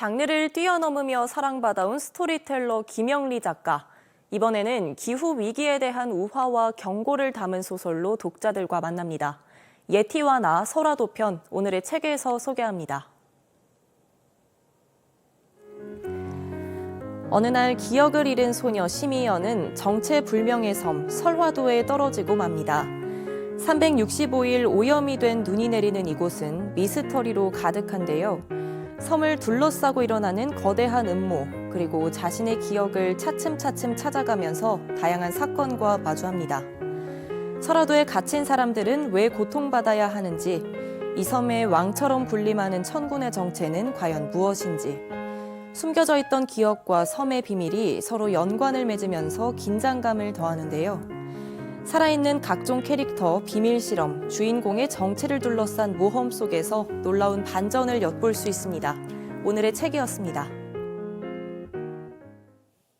장르를 뛰어넘으며 사랑받아온 스토리텔러 김영리 작가. 이번에는 기후 위기에 대한 우화와 경고를 담은 소설로 독자들과 만납니다. 예티와 나 설화도 편 오늘의 책에서 소개합니다. 어느 날 기억을 잃은 소녀 심희연은 정체불명의 섬 설화도에 떨어지고 맙니다. 365일 오염이 된 눈이 내리는 이곳은 미스터리로 가득한데요. 섬을 둘러싸고 일어나는 거대한 음모, 그리고 자신의 기억을 차츰차츰 찾아가면서 다양한 사건과 마주합니다. 설화도에 갇힌 사람들은 왜 고통받아야 하는지, 이 섬의 왕처럼 군림하는 천군의 정체는 과연 무엇인지, 숨겨져 있던 기억과 섬의 비밀이 서로 연관을 맺으면서 긴장감을 더하는데요. 살아있는 각종 캐릭터, 비밀 실험, 주인공의 정체를 둘러싼 모험 속에서 놀라운 반전을 엿볼 수 있습니다. 오늘의 책이었습니다.